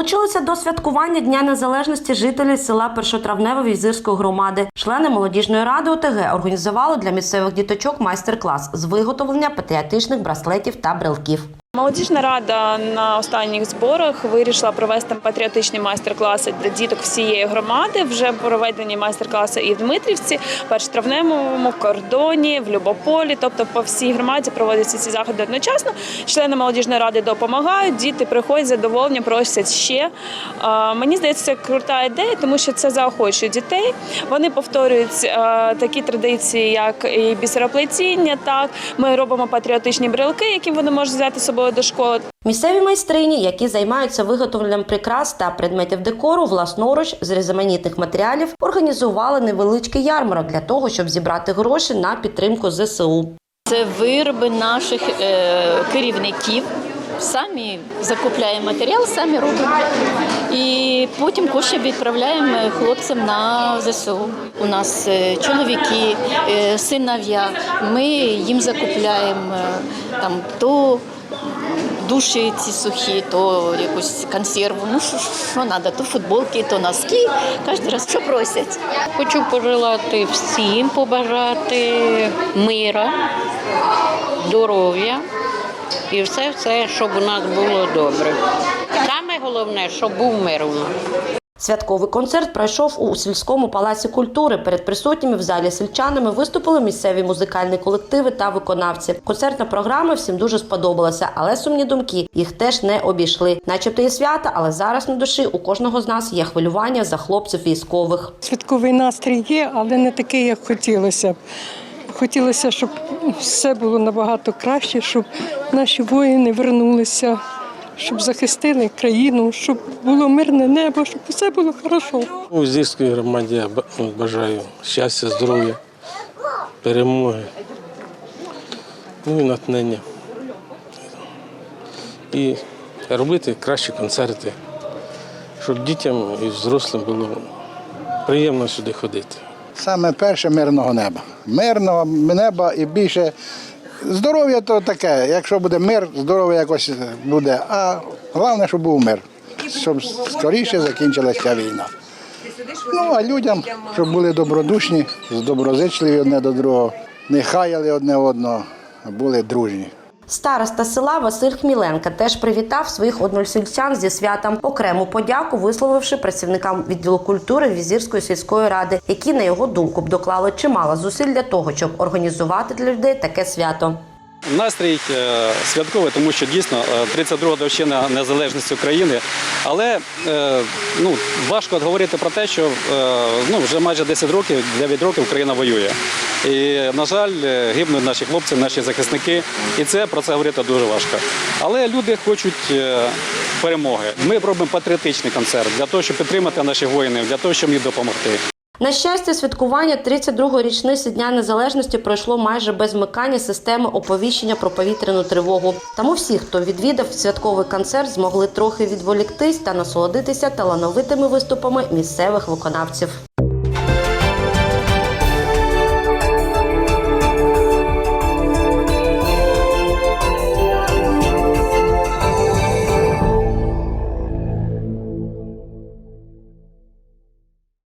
Долучилися до святкування Дня Незалежності жителі села Першотравневе Візирської громади. Члени молодіжної ради ОТГ організували для місцевих діточок майстер-клас з виготовлення патріотичних браслетів та брелків. Молодіжна рада на останніх зборах вирішила провести патріотичні майстер-класи для діток всієї громади. Вже проведені майстер-класи і в Дмитрівці, Першотравневому, в кордоні, в Любополі. Тобто по всій громаді проводяться ці заходи одночасно. Члени молодіжної ради допомагають. Діти приходять задоволення, просять ще. Мені здається, це крута ідея, тому що це заохочує дітей. Вони повторюють такі традиції, як і бісероплетіння. Так ми робимо патріотичні брелки, які вони можуть взяти з собою до школи. Місцеві майстрині, які займаються виготовленням прикрас та предметів декору власноруч з різноманітних матеріалів, організували невеличкий ярмарок для того, щоб зібрати гроші на підтримку ЗСУ. Це вироби наших е, керівників. Самі закупляємо матеріал, самі робимо. І потім кошти відправляємо хлопцям на ЗСУ. У нас е, чоловіки, е, синов'я. Ми їм закупляємо там то душі ці сухі, то якусь консерву. Ну що, що треба, то футболки, то носки. Кожен раз що просять. Хочу пожелати всім побажати мира, здоров'я і все, все, щоб у нас було добре. Саме головне, щоб був мир у нас. Святковий концерт пройшов у сільському палаці культури. Перед присутніми в залі сільчанами виступили місцеві музикальні колективи та виконавці. Концертна програма всім дуже сподобалася, але сумні думки їх теж не обійшли. Начебто і свята, але зараз на душі у кожного з нас є хвилювання за хлопців військових. Святковий настрій є, але не такий, як хотілося б. Хотілося, щоб все було набагато краще, щоб наші воїни вернулися, щоб захистили країну, щоб було мирне небо, щоб все було хорошо. У Зірській громаді я ну, бажаю щастя, здоров'я, перемоги, ну і натхнення. І робити кращі концерти, щоб дітям і взрослим було приємно сюди ходити. Саме перше мирного неба. Мирного неба і більше здоров'я то таке. Якщо буде мир, здоров'я якось буде. А головне, щоб був мир, щоб скоріше закінчилася війна. Ну а людям, щоб були добродушні, доброзичливі одне до другого, не хаяли одне одного, а були дружні. Староста села Василь Хміленка теж привітав своїх односельчан зі святом. Окрему подяку висловивши працівникам відділу культури Візірської сільської ради, які на його думку б доклали чимало зусиль для того, щоб організувати для людей таке свято. Настрій е, святковий, тому що дійсно е, 32-га довщина незалежності України. Але е, ну, важко говорити про те, що е, ну, вже майже 10 років, 9 років Україна воює. І, на жаль, е, гибнуть наші хлопці, наші захисники. І це про це говорити дуже важко. Але люди хочуть е, перемоги. Ми робимо патріотичний концерт для того, щоб підтримати наших воїнів, для того, щоб їм допомогти. На щастя, святкування 32-ї річниці Дня Незалежності пройшло майже без вмикання системи оповіщення про повітряну тривогу. Тому всі, хто відвідав святковий концерт, змогли трохи відволіктись та насолодитися талановитими виступами місцевих виконавців.